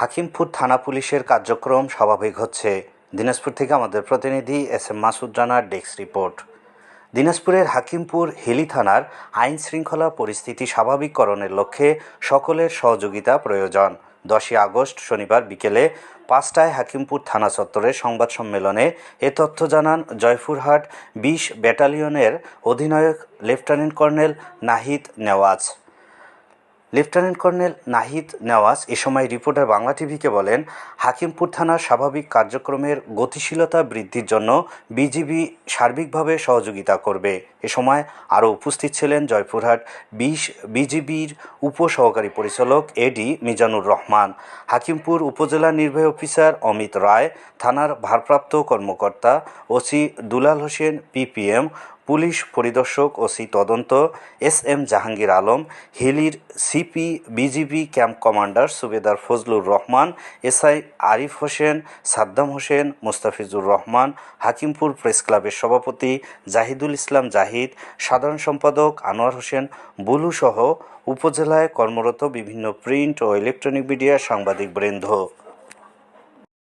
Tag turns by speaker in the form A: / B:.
A: হাকিমপুর থানা পুলিশের কার্যক্রম স্বাভাবিক হচ্ছে। দিনাজপুর থেকে আমাদের প্রতিনিধি এস এম মাসুদ রানার ডেস্ক রিপোর্ট। দিনাজপুরের হাকিমপুর হিলি থানার আইন শৃঙ্খলা পরিস্থিতি স্বাভাবিককরণের লক্ষ্যে সকলের সহযোগিতা প্রয়োজন। দশই আগস্ট শনিবার বিকেলে পাঁচটায় হাকিমপুর থানা চত্বরে সংবাদ সম্মেলনে এ তথ্য জানান জয়পুরহাট বিশ ব্যাটালিয়নের অধিনায়ক lieutenant colonel Nahid Newaz. Lieutenant colonel Nahid Newaz এ সময় রিপোর্টার বাংলা টিভিকে বলেন, হাকিমপুর থানার স্বাভাবিক কার্যক্রমের গতিশীলতা বৃদ্ধির জন্য বিজিবি সার্বিকভাবে সহযোগিতা করবে। এ সময় আরও উপস্থিত ছিলেন জয়পুরহাট বিশ বিজিবির উপসহকারী পরিচালক এডি মিজানুর রহমান, হাকিমপুর উপজেলা নির্বাহী অফিসার অমিত রায়, থানার ভারপ্রাপ্ত কর্মকর্তা OC Dulal Hossain, PPM police পরিদর্শক ওসি তদন্ত, S M Jahangir Alam, হিলির CP, BGB camp commander subedar Fazlur Rahman, SI Arif Hossain, Saddam Hossain, Mustafizur Rahman, Hakimpur press ক্লাবের সভাপতি জাহিদুল ইসলাম জাহিদ, সাধারণ সম্পাদক আনোয়ার হোসেন বুলু সহ উপজেলায় কর্মরত বিভিন্ন প্রিন্ট ও ইলেকট্রনিক মিডিয়ার সাংবাদিক বৃন্দ।